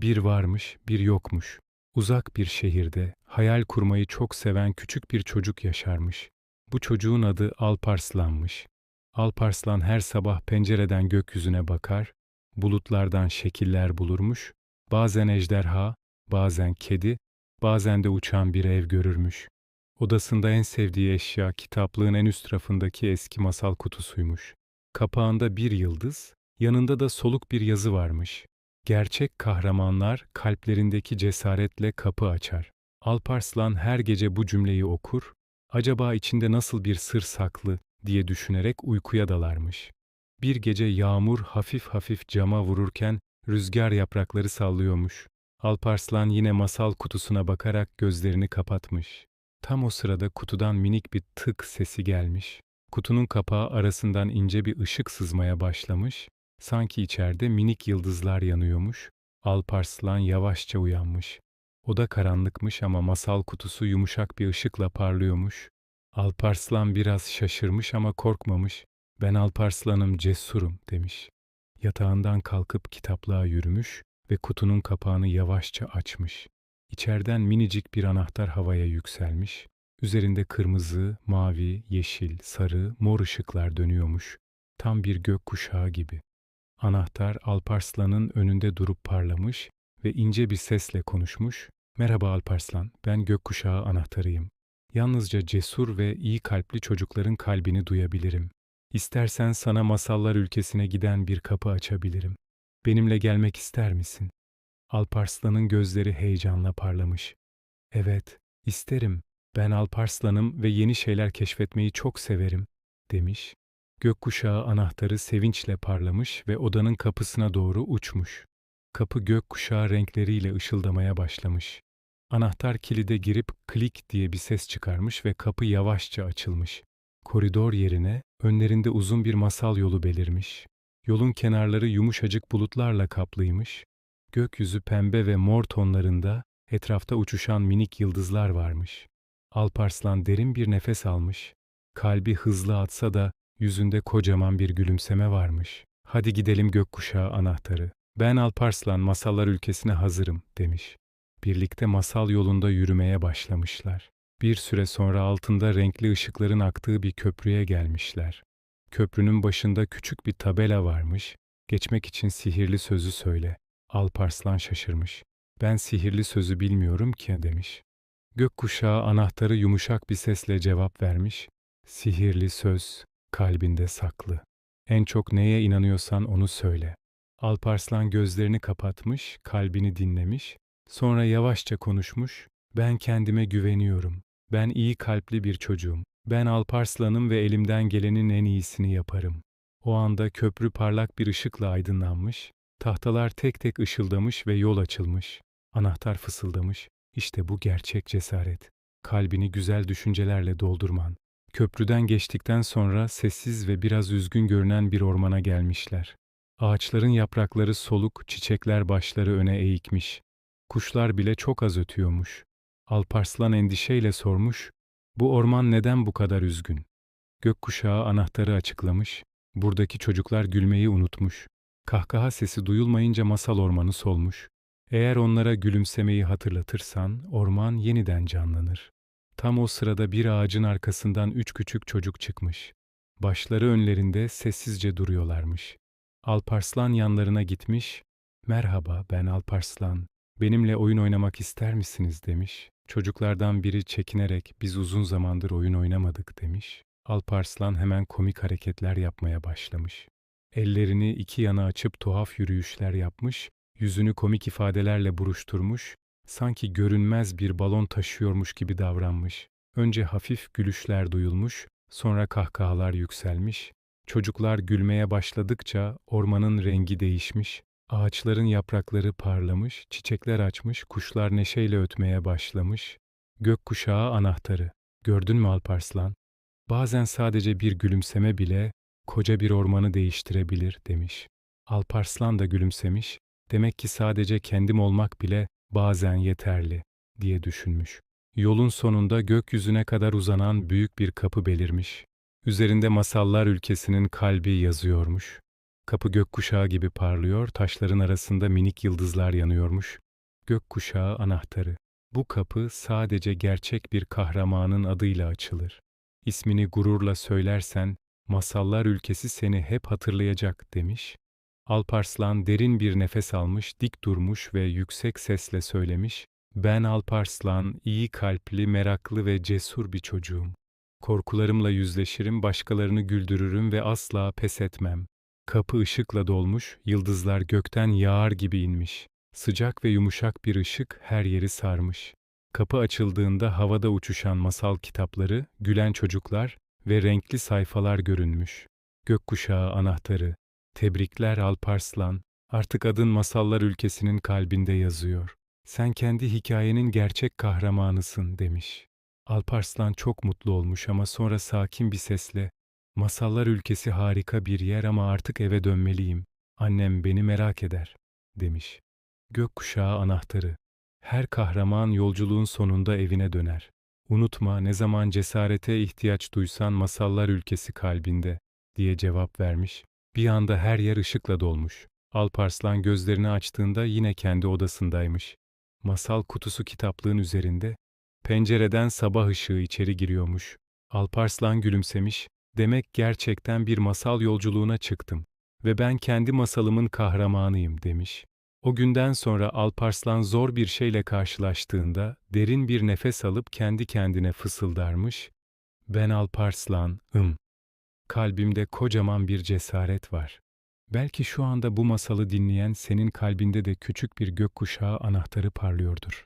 Bir varmış, bir yokmuş. Uzak bir şehirde hayal kurmayı çok seven küçük bir çocuk yaşarmış. Bu çocuğun adı Alparslan'mış. Alparslan her sabah pencereden gökyüzüne bakar, bulutlardan şekiller bulurmuş, bazen ejderha, bazen kedi, bazen de uçan bir ev görürmüş. Odasında en sevdiği eşya kitaplığın en üst rafındaki eski masal kutusuymuş. Kapağında bir yıldız, yanında da soluk bir yazı varmış. Gerçek kahramanlar kalplerindeki cesaretle kapı açar. Alparslan her gece bu cümleyi okur, acaba içinde nasıl bir sır saklı diye düşünerek uykuya dalarmış. Bir gece yağmur hafif hafif cama vururken rüzgar yaprakları sallıyormuş. Alparslan yine masal kutusuna bakarak gözlerini kapatmış. Tam o sırada kutudan minik bir tık sesi gelmiş. Kutunun kapağı arasından ince bir ışık sızmaya başlamış. Sanki içeride minik yıldızlar yanıyormuş. Alparslan yavaşça uyanmış. Oda karanlıkmış ama masal kutusu yumuşak bir ışıkla parlıyormuş. Alparslan biraz şaşırmış ama korkmamış. Ben Alparslan'ım cesurum demiş. Yatağından kalkıp kitaplığa yürümüş ve kutunun kapağını yavaşça açmış. İçeriden minicik bir anahtar havaya yükselmiş. Üzerinde kırmızı, mavi, yeşil, sarı, mor ışıklar dönüyormuş. Tam bir gök kuşağı gibi. Anahtar Alparslan'ın önünde durup parlamış ve ince bir sesle konuşmuş. Merhaba Alparslan, ben gökkuşağı anahtarıyım. Yalnızca cesur ve iyi kalpli çocukların kalbini duyabilirim. İstersen sana masallar ülkesine giden bir kapı açabilirim. Benimle gelmek ister misin? Alparslan'ın gözleri heyecanla parlamış. Evet, isterim. Ben Alparslan'ım ve yeni şeyler keşfetmeyi çok severim, demiş. Gökkuşağı anahtarı sevinçle parlamış ve odanın kapısına doğru uçmuş. Kapı gökkuşağı renkleriyle ışıldamaya başlamış. Anahtar kilide girip klik diye bir ses çıkarmış ve kapı yavaşça açılmış. Koridor yerine önlerinde uzun bir masal yolu belirmiş. Yolun kenarları yumuşacık bulutlarla kaplıymış. Gökyüzü pembe ve mor tonlarında etrafta uçuşan minik yıldızlar varmış. Alparslan derin bir nefes almış. Kalbi hızlı atsa da yüzünde kocaman bir gülümseme varmış. Hadi gidelim gökkuşağı anahtarı. Ben Alparslan masallar ülkesine hazırım demiş. Birlikte masal yolunda yürümeye başlamışlar. Bir süre sonra altında renkli ışıkların aktığı bir köprüye gelmişler. Köprünün başında küçük bir tabela varmış. Geçmek için sihirli sözü söyle. Alparslan şaşırmış. Ben sihirli sözü bilmiyorum ki demiş. Gökkuşağı anahtarı yumuşak bir sesle cevap vermiş. Sihirli söz kalbinde saklı. En çok neye inanıyorsan onu söyle. Alparslan gözlerini kapatmış, kalbini dinlemiş, sonra yavaşça konuşmuş. Ben kendime güveniyorum. Ben iyi kalpli bir çocuğum. Ben Alparslan'ım ve elimden gelenin en iyisini yaparım. O anda köprü parlak bir ışıkla aydınlanmış, tahtalar tek tek ışıldamış ve yol açılmış. Anahtar fısıldamış. İşte bu gerçek cesaret. Kalbini güzel düşüncelerle doldurman. Köprüden geçtikten sonra sessiz ve biraz üzgün görünen bir ormana gelmişler. Ağaçların yaprakları soluk, çiçekler başları öne eğikmiş. Kuşlar bile çok az ötüyormuş. Alparslan endişeyle sormuş, bu orman neden bu kadar üzgün? Gökkuşağı anahtarı açıklamış, buradaki çocuklar gülmeyi unutmuş. Kahkaha sesi duyulmayınca masal ormanı solmuş. Eğer onlara gülümsemeyi hatırlatırsan orman yeniden canlanır. Tam o sırada bir ağacın arkasından üç küçük çocuk çıkmış. Başları önlerinde sessizce duruyorlarmış. Alparslan yanlarına gitmiş, ''Merhaba, ben Alparslan. Benimle oyun oynamak ister misiniz?'' demiş. Çocuklardan biri çekinerek, ''Biz uzun zamandır oyun oynamadık.'' demiş. Alparslan hemen komik hareketler yapmaya başlamış. Ellerini iki yana açıp tuhaf yürüyüşler yapmış, yüzünü komik ifadelerle buruşturmuş, sanki görünmez bir balon taşıyormuş gibi davranmış. Önce hafif gülüşler duyulmuş, sonra kahkahalar yükselmiş. Çocuklar gülmeye başladıkça ormanın rengi değişmiş, ağaçların yaprakları parlamış, çiçekler açmış, kuşlar neşeyle ötmeye başlamış. Gökkuşağı anahtarı. Gördün mü Alparslan? Bazen sadece bir gülümseme bile koca bir ormanı değiştirebilir demiş. Alparslan da gülümsemiş, demek ki sadece kendim olmak bile bazen yeterli diye düşünmüş. Yolun sonunda gökyüzüne kadar uzanan büyük bir kapı belirmiş. Üzerinde masallar ülkesinin kalbi yazıyormuş. Kapı gökkuşağı gibi parlıyor, taşların arasında minik yıldızlar yanıyormuş. Gökkuşağı anahtarı. Bu kapı sadece gerçek bir kahramanın adıyla açılır. İsmini gururla söylersen, masallar ülkesi seni hep hatırlayacak demiş. Alparslan derin bir nefes almış, dik durmuş ve yüksek sesle söylemiş. Ben Alparslan, iyi kalpli, meraklı ve cesur bir çocuğum. Korkularımla yüzleşirim, başkalarını güldürürüm ve asla pes etmem. Kapı ışıkla dolmuş, yıldızlar gökten yağar gibi inmiş. Sıcak ve yumuşak bir ışık her yeri sarmış. Kapı açıldığında havada uçuşan masal kitapları, gülen çocuklar ve renkli sayfalar görünmüş. Gökkuşağı anahtarı. Tebrikler Alparslan. Artık adın masallar ülkesinin kalbinde yazıyor. Sen kendi hikayenin gerçek kahramanısın demiş. Alparslan çok mutlu olmuş ama sonra sakin bir sesle Masallar ülkesi harika bir yer ama artık eve dönmeliyim. Annem beni merak eder, demiş. Gökkuşağı anahtarı. Her kahraman yolculuğun sonunda evine döner. Unutma ne zaman cesarete ihtiyaç duysan masallar ülkesi kalbinde, diye cevap vermiş. Bir anda her yer ışıkla dolmuş. Alparslan gözlerini açtığında yine kendi odasındaymış. Masal kutusu kitaplığın üzerinde. Pencereden sabah ışığı içeri giriyormuş. Alparslan gülümsemiş, Demek gerçekten bir masal yolculuğuna çıktım ve ben kendi masalımın kahramanıyım demiş. O günden sonra Alparslan zor bir şeyle karşılaştığında derin bir nefes alıp kendi kendine fısıldarmış. Ben Alparslan, ım. Kalbimde kocaman bir cesaret var. Belki şu anda bu masalı dinleyen senin kalbinde de küçük bir gökkuşağı anahtarı parlıyordur.